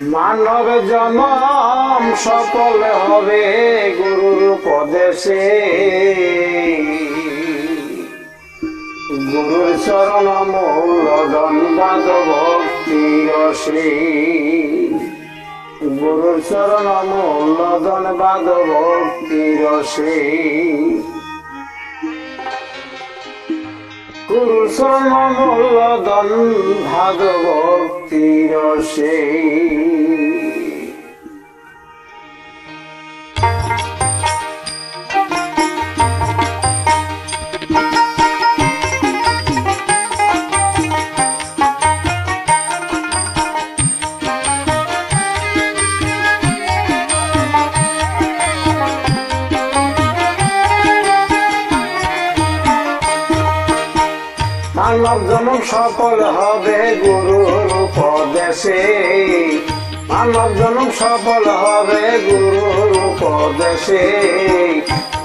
মানব জনম সফল হবে গুরুর উপদেশে। গুরুর চরণ মূল দন্বাদ ভক্তি রসে গুরুর চরণ মূল দন্বাদ ভক্তি রসে গুরুর চরণ মূল দন মানব জনম সফল হবে গুরুর উপদেশে। মানব জনম সফল হবে গুরুর উপদেশে।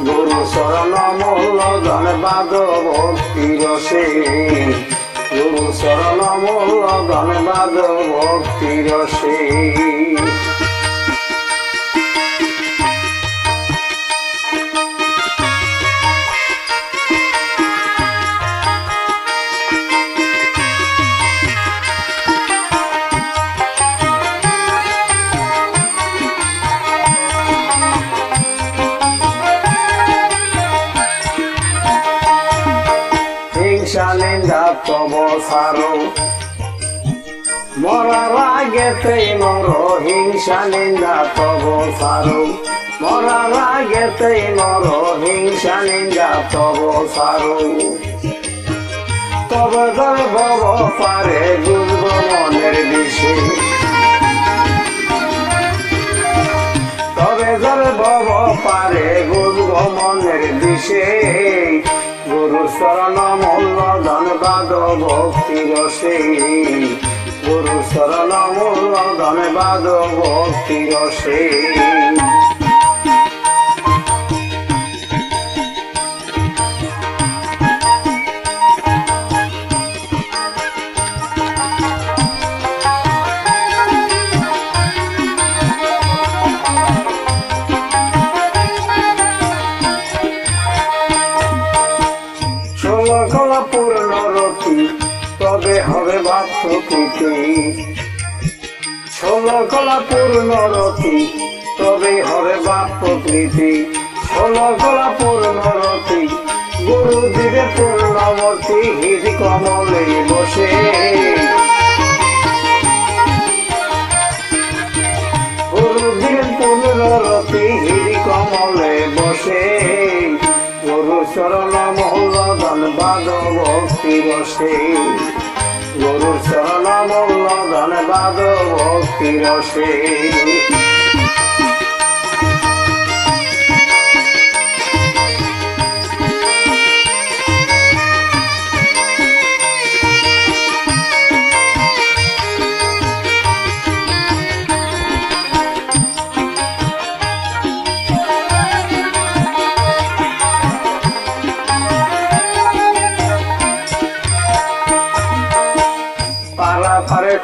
গুরু শরণ মূল ধনবাদ ভক্তি রসে গুরু শরণ মূল ধনবাদ ভক্তি রসে তব সারো মরার আগেতেই মর হিংসা নিন্দা তব সারো মরার আগেতেই মর হিংসা নিন্দা তব সারো তবে ভব পারে বুঝব মনের বিষে। শরণ মূল্য বাদ ভক্তি রসে গুরু শরণ মূল্য বাদ ভক্তি রসে প্রকৃতি ষোলো কলা পূর্ণ রতি তবে হবে বাপ প্রকৃতি। ষোলো কলা পূর্ণ রতি গুরু দিবে পূর্ণমতি হৃদ কমলে বসে। গুরু দিবে পূর্ণ রতি হৃদ কমলে বসে। গুরু চরণ মহল ধনবাদ ভক্তি রসে গুরু চরণ মঙ্গল ধনবাদ ভক্তি রসে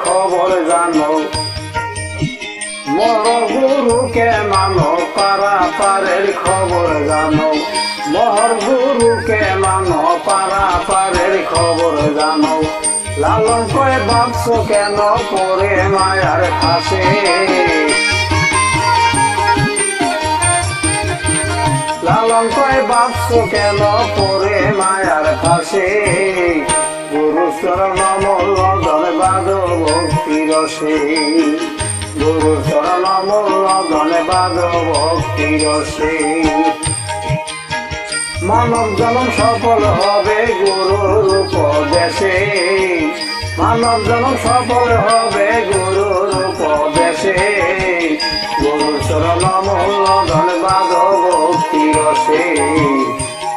খবর জানো। মর গুরুকে মানো পারা পারের খবর জানো। মহর গুরুকে মানো পারা পারের খবর জানো। লালন কয়ে ভাবছ কেন পরে মায়ার ফাঁসে? লালন কয়ে ভাবছ কেন পরে মায়ার ফাঁসে? গুরু চরণ মূল রসে গুরু চরণ মূল ধনবাদ ভক্তি রসে মানব জনম সফল হবে গুরুর উপদেশে মানব জনম সফল হবে গুরুর উপদেশে গুরু চরণ মূল ধনবাদ ভক্তি রসে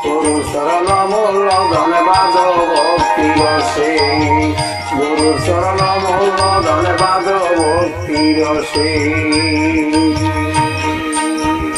গুরু চরণ মূল ধনবাদ ভক্তি রসে গুরু চরণ মূল ধনবাদ ভক্তি রসে